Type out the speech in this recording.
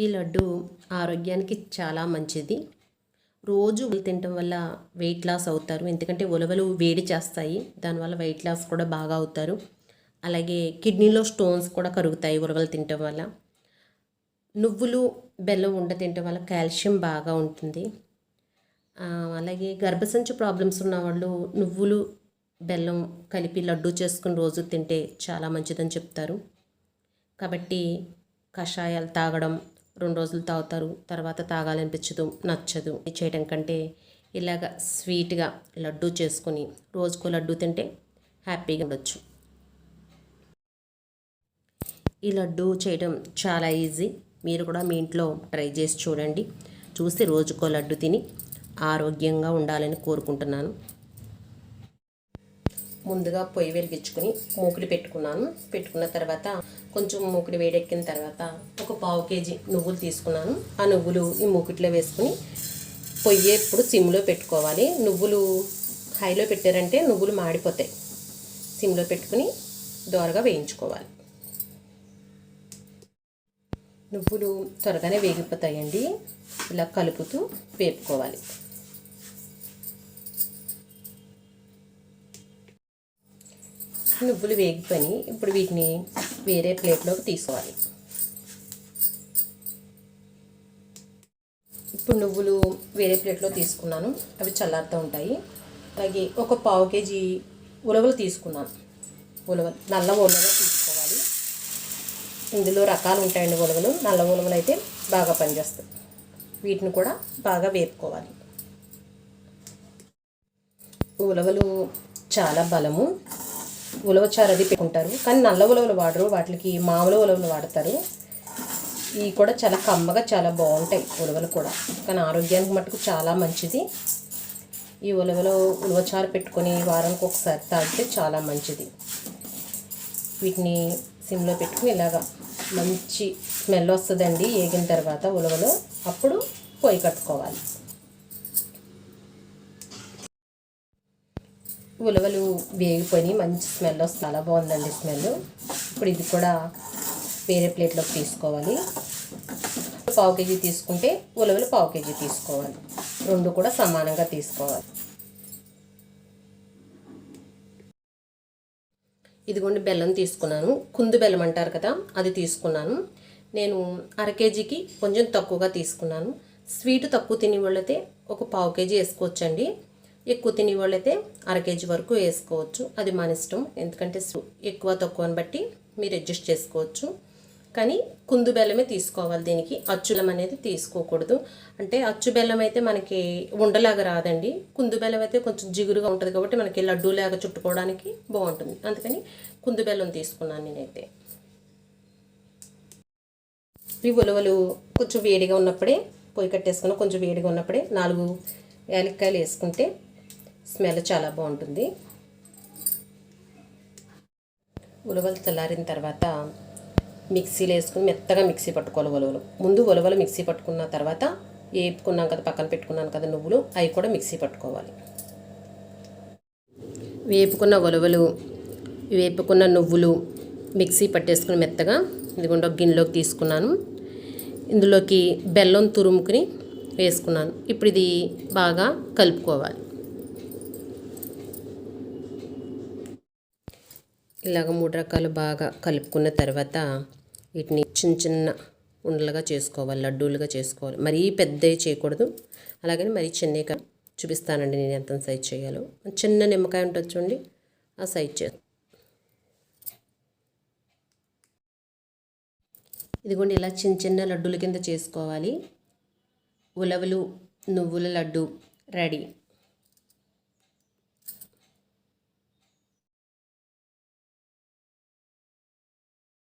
ఈ లడ్డు ఆరోగ్యానికి చాలా మంచిది. రోజు తినటం వల్ల వెయిట్ లాస్ అవుతారు. ఎందుకంటే ఉలవలు వేడి చేస్తాయి. దానివల్ల వెయిట్ లాస్ కూడా బాగా అవుతారు. అలాగే కిడ్నీలో స్టోన్స్ కూడా కరుగుతాయి ఉలవలు తినటం వల్ల. నువ్వులు బెల్లం ఉండ తినటం వల్ల కాల్షియం బాగా ఉంటుంది. అలాగే గర్భసంచి ప్రాబ్లమ్స్ ఉన్న వాళ్ళు నువ్వులు బెల్లం కలిపి లడ్డు చేసుకుని రోజు తింటే చాలా మంచిదని చెప్తారు. కాబట్టి కషాయాలు తాగడం రెండు రోజులు తాగుతారు తర్వాత తాగాలనిపించదు నచ్చదు. ఇది చేయడం కంటే ఇలాగ స్వీట్గా లడ్డు చేసుకుని రోజుకో లడ్డు తింటే హ్యాపీగా ఉండొచ్చు. ఈ లడ్డు చేయడం చాలా ఈజీ. మీరు కూడా మీ ఇంట్లో ట్రై చేసి చూడండి. చూసి రోజుకో లడ్డు తిని ఆరోగ్యంగా ఉండాలని కోరుకుంటున్నాను. ముందుగా పొయ్యి వెలిగించుకుని మూకుడు పెట్టుకున్నాను. పెట్టుకున్న తర్వాత కొంచెం మూకుడు వేడెక్కిన తర్వాత ఒక పావు కేజీ నువ్వులు తీసుకున్నాను. ఆ నువ్వులు ఈ మూకుట్లో వేసుకుని పొయ్యి ఎప్పుడు సిమ్లో పెట్టుకోవాలి. నువ్వులు హైలో పెట్టారంటే నువ్వులు మాడిపోతాయి. సిమ్లో పెట్టుకుని దోరగా వేయించుకోవాలి. నువ్వులు త్వరగానే వేగిపోతాయండి. ఇలా కలుపుతూ వేపుకోవాలి. నువ్వులు వేగిపోయి ఇప్పుడు వీటిని వేరే ప్లేట్లోకి తీసుకోవాలి. ఇప్పుడు నువ్వులు వేరే ప్లేట్లో తీసుకున్నాను. అవి చల్లారుతూ ఉంటాయి. అలాగే ఒక పావు కేజీ ఉలవలు తీసుకున్నాను. ఉలవ నల్ల ఉలవలు తీసుకోవాలి. ఇందులో రకాలు ఉంటాయండి ఉలవలు. నల్ల ఉలవలు అయితే బాగా పనిచేస్తాయి. వీటిని కూడా బాగా వేపుకోవాలి. ఉలవలు చాలా బలము. ఉలవచారు అది పెట్టుకుంటారు. కానీ నల్ల ఉలవలు వాడరు. వాటికి మామూలు ఉలవలు వాడతారు. ఇవి కూడా చాలా కమ్మగా చాలా బాగుంటాయి ఉలవలు కూడా. కానీ ఆరోగ్యానికి మటుకు చాలా మంచిది. ఈ ఉలవలో ఉలవచారు పెట్టుకొని వారానికి ఒకసారి తాగితే చాలా మంచిది. వీటిని సిమ్లో పెట్టుకుని ఇలాగా మంచి స్మెల్ వస్తుందండి. ఏగిన తర్వాత ఉలవలు అప్పుడు పొయ్యి కట్టుకోవాలి. ఉలవలు వేగిపోయి మంచి స్మెల్ వస్తుంది. చాలా బాగుందండి స్మెల్. ఇప్పుడు ఇది కూడా వేరే ప్లేట్లోకి తీసుకోవాలి. పావు కేజీ తీసుకుంటే ఉలవలు పావు కేజీ తీసుకోవాలి. రెండు కూడా సమానంగా తీసుకోవాలి. ఇదిగోండి బెల్లం తీసుకున్నాను. కుందు బెల్లం అంటారు కదా అది తీసుకున్నాను. నేను అర కేజీకి కొంచెం తక్కువగా తీసుకున్నాను. స్వీట్ తక్కువ తినే వాళ్ళైతే ఒక పావు కేజీ వేసుకోవచ్చండి. ఎక్కువ తినే వాళ్ళైతే అర కేజీ వరకు వేసుకోవచ్చు. అది మన ఇష్టం. ఎందుకంటే ఎక్కువ తక్కువని బట్టి మీరు అడ్జస్ట్ చేసుకోవచ్చు. కానీ కుందు బెల్లమే తీసుకోవాలి దీనికి. అచ్చు బెల్లం అనేది తీసుకోకూడదు. అంటే అచ్చు బెల్లం అయితే మనకి ఉండలాగా రాదండి. కుందు బెల్లం అయితే కొంచెం జిగురుగా ఉంటుంది కాబట్టి మనకి లడ్డూలాగా చుట్టుకోవడానికి బాగుంటుంది. అందుకని కుందు బెల్లం తీసుకున్నాను నేనైతే. ఈ ఉలవలు కొంచెం వేడిగా ఉన్నప్పుడే పొయ్యి కట్టేసుకున్న కొంచెం వేడిగా ఉన్నప్పుడే నాలుగు యాలక్కాయలు వేసుకుంటే స్మెల్ చాలా బాగుంటుంది. ఉలవలు చల్లారిన తర్వాత మిక్సీలో వేసుకుని మెత్తగా మిక్సీ పట్టుకోవాలి ఉలవలు. ముందు ఉలవలు మిక్సీ పట్టుకున్న తర్వాత వేపుకున్నాం కదా పక్కన పెట్టుకున్నాను కదా నువ్వులు అవి కూడా మిక్సీ పట్టుకోవాలి. వేపుకున్న ఉలవలు వేపుకున్న నువ్వులు మిక్సీ పట్టేసుకుని మెత్తగా ఇదిగోండి ఒక గిన్నెలోకి తీసుకున్నాను. ఇందులోకి బెల్లం తురుముకుని వేసుకున్నాను. ఇప్పుడు ఇది బాగా కలుపుకోవాలి. ఇలాగ మూడు రకాలు బాగా కలుపుకున్న తర్వాత వీటిని చిన్న చిన్న ఉండలుగా చేసుకోవాలి లడ్డూలుగా చేసుకోవాలి. మరీ పెద్దవి చేయకూడదు. అలాగని మరీ చిన్నవి చూపిస్తానండి నేను ఎంత సైజ్ చేయాలో. చిన్న నిమ్మకాయ ఉంటుంది చూడండి ఆ సైజ్ చే ఇదిగోండి ఇలా చిన్న చిన్న లడ్డూల కింద చేసుకోవాలి. ఉలవలు నువ్వుల లడ్డు రెడీ.